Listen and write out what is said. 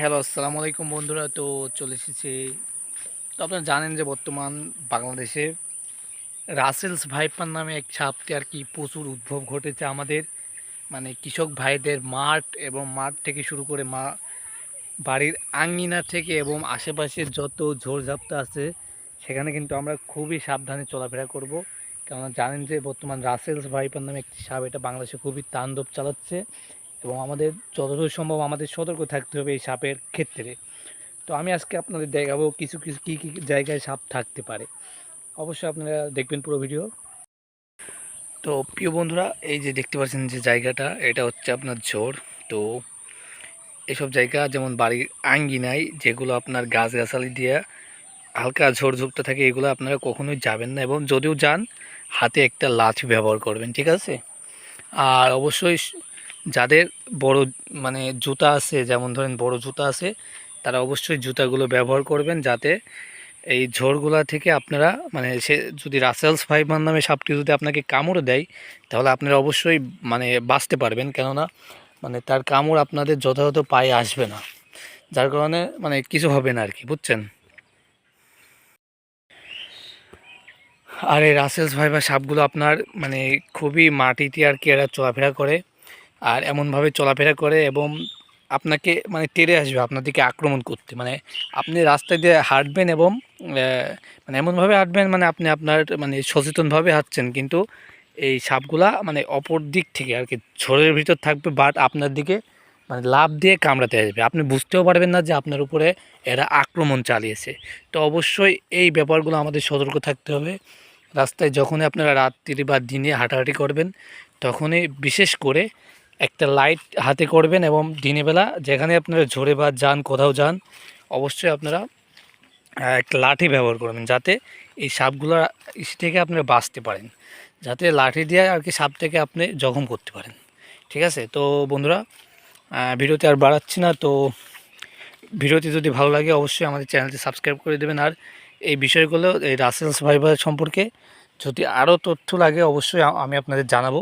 Hello, আসসালামু আলাইকুম বন্ধুরা। তো চলে এসেছি। তো আপনারা জানেন যে বর্তমান বাংলাদেশে রাসেলস ভাইপার নামে এক সাপটি আর কি প্রচুর উদ্ভব ঘটেছে আমাদের। মানে কৃষক ভাইদের মাঠ এবং মাঠ থেকে শুরু করে মা, বাড়ির আঙ্গিনা থেকে এবং আশেপাশের যত ঝোড়ঝাপটা আছে, সেখানে কিন্তু আমরা খুবই সাবধানে চলাফেরা করব। কেননা জানেন যে বর্তমান রাসেলস ভাইপার নামে একটি সাপ, এটা বাংলাদেশে খুবই তাণ্ডব চালাচ্ছে। এবং আমাদের যতদূর সম্ভব আমাদের সতর্ক থাকতে হবে এই সাপের ক্ষেত্রে। তো আমি আজকে আপনাদের দেখাবো কিছু কিছু, কী কী জায়গায় সাপ থাকতে পারে। অবশ্যই আপনারা দেখবেন পুরো ভিডিও। তো প্রিয় বন্ধুরা, এই যে দেখতে পাচ্ছেন যে জায়গাটা, এটা হচ্ছে আপনার ঝোড় তো এসব জায়গা যেমন বাড়ির আঙ্গিনায়, যেগুলো আপনার গাছগাছালি দিয়ে হালকা ঝোড়ঝুক্ত থাকে, এগুলো আপনারা কখনোই যাবেন না এবং যদিও যান, হাতে একটা লাঠি ব্যবহার করবেন, ঠিক আছে? আর অবশ্যই যাদের বড় মানে জুতা আছে, যেমন ধরেন বড় জুতা আছে, তারা অবশ্যই জুতাগুলো ব্যবহার করবেন যাতে এই ঝড়গুলা থেকে আপনারা মানে সে যদি রাসেলস ফাইবার নামে সাপটি যদি আপনাকে কামড় দেয়, তাহলে আপনারা অবশ্যই মানে বাঁচতে পারবেন। কেননা মানে তার কামড় আপনাদের যথাযথ পায়ে আসবে না। যার কারণে মানে কিছু হবে না আর কি বুঝছেন? আর এই রাসেলস ভাইবার সাপগুলো আপনার মানে খুবই মাটিতে আর কি এরা চলাফেরা করে। আর এমনভাবে চলাফেরা করে এবং আপনাকে মানে টেরে আসবে আপনার দিকে আক্রমণ করতে। মানে আপনি রাস্তা দিয়ে হাঁটবেন এবং মানে এমনভাবে হাঁটবেন মানে আপনি আপনার মানে সচেতনভাবে হাঁটছেন। কিন্তু এই সাপগুলা মানে অপর দিক থেকে আর কি ঝোড়ের ভিতর থাকবে বাট আপনার দিকে মানে লাভ দিয়ে কামড়াতে আসবে। আপনি বুঝতেও পারবেন না যে আপনার উপরে এরা আক্রমণ চালিয়েছে। তো অবশ্যই এই ব্যাপারগুলো আমাদের সতর্ক থাকতে হবে। রাস্তায় যখনই আপনারা রাত্রি বা দিনে হাঁটাহাঁটি করবেন, তখনই বিশেষ করে একটা লাইট হাতে করবেন এবং দিনের বেলা যেখানে আপনারা ঝরে বা যান, কোথাও যান, অবশ্যই আপনারা একটা লাঠি ব্যবহার করবেন যাতে এই সাপগুলো থেকে আপনারা বাঁচতে পারেন। যাতে লাঠি দিয়ে আর কি সাপ থেকে আপনি জখম করতে পারেন। ঠিক আছে? তো বন্ধুরা ভিডিওতে আর বাড়াচ্ছি না। তো ভিডিওটি যদি ভালো লাগে, অবশ্যই আমাদের চ্যানেলটি সাবস্ক্রাইব করে দেবেন। আর এই বিষয়গুলো, এই রাসেলস ভাইবার সম্পর্কে যদি আরও তথ্য লাগে, অবশ্যই আমি আপনাদের জানাব।